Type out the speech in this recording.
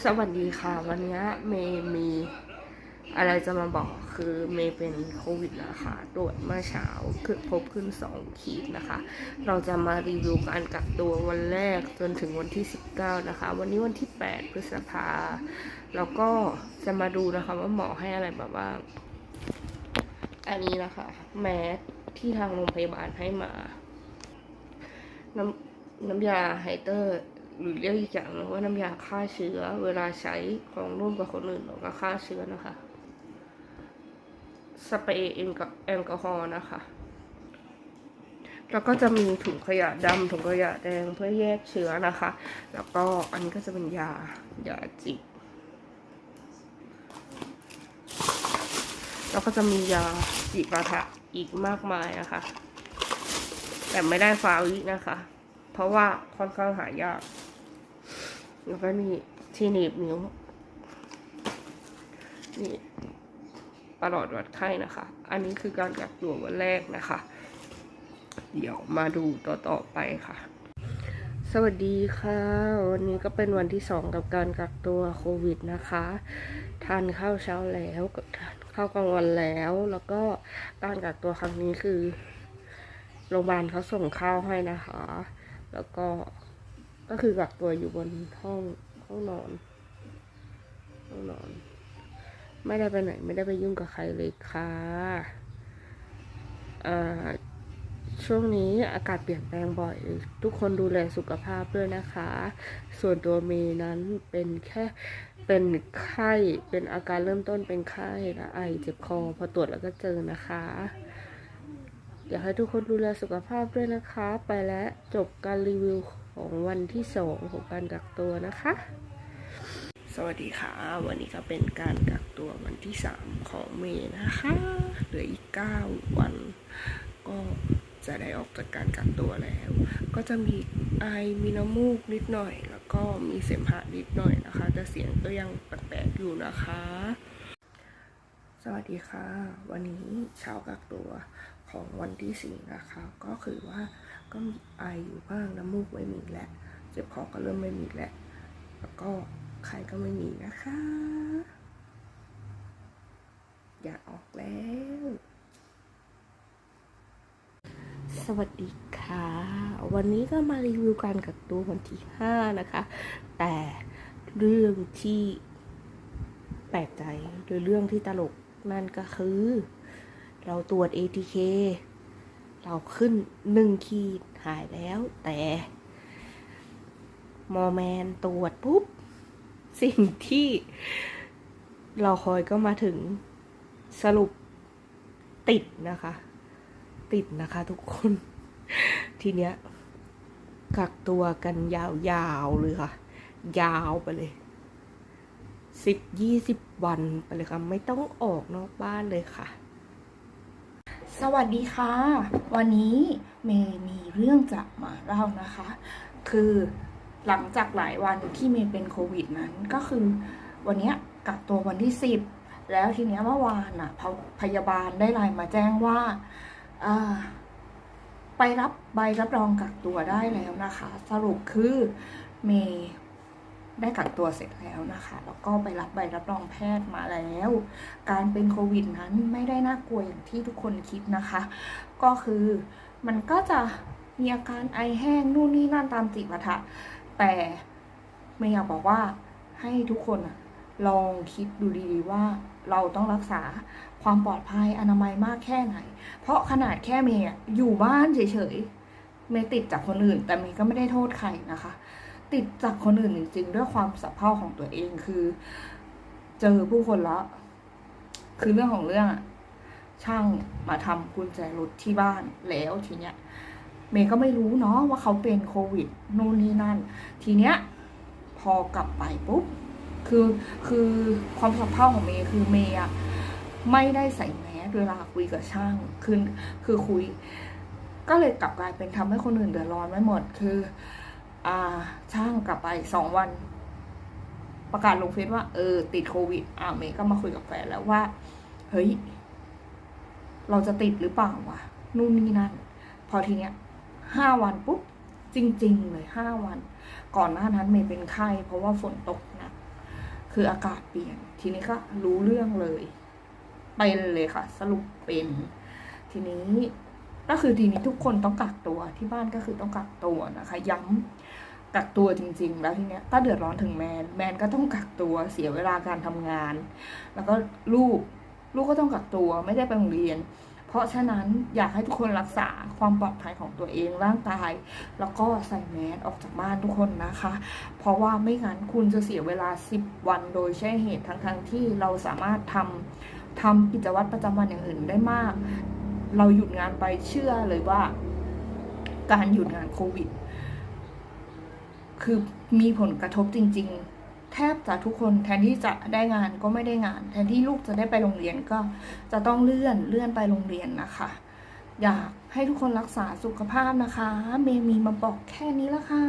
สวัสดีค่ะ วันนี้เมย์มีอะไรจะมาบอกคือเมย์เป็นโควิดนะคะตรวจเมื่อเช้าคือพบขึ้นสองขีดนะคะ เราจะมารีวิวการกักตัววันแรกจนถึงวันที่ 19 นะคะ วันนี้วันที่ 8 พฤษภาแล้วก็จะมาดูนะคะว่าหมอให้อะไรแบบว่า อันนี้นะคะ แมสที่ทางโรงพยาบาลให้มา น้ำน้ำยาไฮเตอร์ หรือเรียกอีกอย่างว่าน้ำยาฆ่าเชื้อ เวลาใช้ของร่วมกับคนอื่นเราก็ฆ่าเชื้อนะคะ สเปรย์แอลกอฮอล์นะคะ แล้วก็จะมีถุงขยะดำถุงขยะแดงเพื่อแยกเชื้อนะคะ แล้วก็อันนี้ก็จะเป็นยายาจิบแล้วก็จะมียาจิปาถะอีกมากมายนะคะ แต่ไม่ได้ฟาวินะคะ เพราะว่าค่อนข้างหายาก แล้วก็นี่ที่หนีบนิ้ว นี่ประหลอดวัดไข้นะคะ อันนี้คือการกักตัววันแรกนะคะ เดี๋ยวมาดูต่อต่อไปค่ะ สวัสดีค่ะ วันนี้ก็เป็นวันที่สองกับการกักตัวโควิดนะคะ ทานข้าวเช้าแล้วทานข้าวกลางวันแล้ว แล้วก็การกักตัวครั้งนี้คือโรงพยาบาลเขาส่งข้าวให้นะคะ แล้วก็ก็คือกักตัวอยู่บนห้องห้องนอนห้องนอน ไม่ได้ไปไหน ไม่ได้ไปยุ่งกับใครเลยค่ะช่วงนี้อากาศเปลี่ยนแปลงบ่อย ทุกคนดูแลสุขภาพด้วยนะคะ ส่วนตัวเมย์นั้นเป็นแค่เป็นไข้เป็นอาการเริ่มต้นเป็นไข้และไอเจ็บคอพอตรวจแล้วก็เจอนะคะ อยากให้ทุกคนดูแลสุขภาพด้วยนะคะ ไปแล้วจบการรีวิวของวันที่สองของการกักตัวนะคะ สวัสดีค่ะ วันนี้ก็เป็นการกักตัววันที่สามของเมย์นะคะเหลืออีกเก้าวัน ก็จะได้ออกจากการกักตัวแล้ว ก็จะมีไอมีน้ำมูกนิดหน่อย แล้วก็มีเสมหะนิดหน่อยนะคะ แต่เสียงก็ยังแปลกๆอยู่นะคะ สวัสดีค่ะ วันนี้เช้ากักตัว ของวันที่สี่นะคะ ก็คือว่าก็มีไออยู่บ้างน้ำมูกไม่มีแล้วเจ็บคอก็เริ่มไม่มีแล้วแล้วก็ไข้ก็ไม่มีนะคะ อยากออกแล้ว สวัสดีค่ะ วันนี้ก็มารีวิวการกักตัววันที่ห้านะคะ แต่เรื่องที่แปลกใจหรือเรื่องที่ตลกนั่นก็คือ เราตรวจ ATK เราขึ้นหนึ่งขีดหายแล้ว แต่หมอแมนตรวจปุ๊บ สิ่งที่เราคอยก็มาถึงสรุปติดนะคะ ติดนะคะทุกคน ทีเนี้ย กักตัวกันยาวๆเลยค่ะ ยาวไปเลยสิบยี่สิบวันไปเลยค่ะ ไม่ต้องออกนอกบ้านเลยค่ะ สวัสดีค่ะ วันนี้เมย์มีเรื่องจะมาเล่านะคะ คือหลังจากหลายวันที่เมย์เป็นโควิดนั้นก็คือวันนี้กักตัววันที่สิบแล้วทีเนี้ยเมื่อวานอะพยาบาลได้ไลน์มาแจ้งว่าอ่าไปรับใบรับรองกักตัวได้แล้วนะคะ สรุปคือเมย์ ได้กักตัวเสร็จแล้วนะคะ แล้วก็ไปรับใบรับรองแพทย์มาแล้ว การเป็นโควิดนั้นไม่ได้น่ากลัวอย่างที่ทุกคนคิดนะคะ ก็คือมันก็จะมีอาการไอแห้งนู่นนี่นั่นตามจิปาถะแต่ไม่อยากบอกว่าให้ทุกคนลองคิดดูดีๆว่าเราต้องรักษาความปลอดภัยอนามัยมากแค่ไหน เพราะขนาดแค่เมย์อยู่บ้านเฉยๆ เมย์ติดจากคนอื่น แต่เมย์ก็ไม่ได้โทษใครนะคะ ติดจากคนอื่นจริงๆด้วยความสับเพร่าของตัวเองคือ เจอผู้คนแล้ว คือเรื่องของเรื่องอะช่างมาทำกุญแจรถที่บ้านแล้วทีเนี้ยเมย์ก็ไม่รู้เนาะว่าเขาเป็นโควิดนู่นนี่นั่น ทีเนี้ยพอกลับไปปุ๊บคือคือความสับเพร่าของเมย์คือเมย์อะไม่ได้ใส่แมสเวลาคุยกับช่างคือคือคุย ก็เลยกลับกลายเป็นทำให้คนอื่นเดือดร้อนไม่หมด คือ อ่าช่างกลับไปสองวัน ประกาศลงเฟซว่าเออ ติดโควิดอ่าเมย์ก็มาคุยกับแฟนแล้วว่า เฮ้ย เราจะติดหรือเปล่าวะนู่นนี่นั่น พอทีเนี้ยห้าวันปุ๊บ จริง ๆ เลยห้าวัน ก่อนหน้านั้นเมย์เป็นไข้ เพราะว่าฝนตกหนะคืออากาศเปลี่ยน ทีนี้ก็รู้เรื่องเลยเป็นเลยค่ะ สรุปเป็น ทีนี้ก็คือทีนี้ทุกคนต้องกักตัวที่บ้านก็คือต้องกักตัวนะคะ ย้ำ กักตัวจริง ๆ แล้วทีเนี้ยก็เดือดร้อนถึงแมน แมนก็ต้องกักตัวเสียเวลาการทำงาน แล้วก็ลูกลูกก็ต้องกักตัวไม่ได้ไปโรงเรียน เพราะฉะนั้นอยากให้ทุกคนรักษาความปลอดภัยของตัวเองร่างกาย แล้วก็ใส่แมสออกจากบ้านทุกคนนะคะ เพราะว่าไม่งั้นคุณจะเสียเวลา 10 วันโดยใช่เหตุทั้งๆทที่เราสามารถทำทำกิจวัตรประจำวันอย่างอื่นได้มาก เราหยุดงานไปเชื่อเลยว่า การหยุดงานโควิด คือมีผลกระทบจริง ๆ แทบจะทุกคนแทนที่จะได้งานก็ไม่ได้งาน แทนที่ลูกจะได้ไปโรงเรียนก็จะต้องเลื่อนเลื่อนไปโรงเรียนนะคะ อยากให้ทุกคนรักษาสุขภาพนะคะ เมมีมาบอกแค่นี้ละค่ะ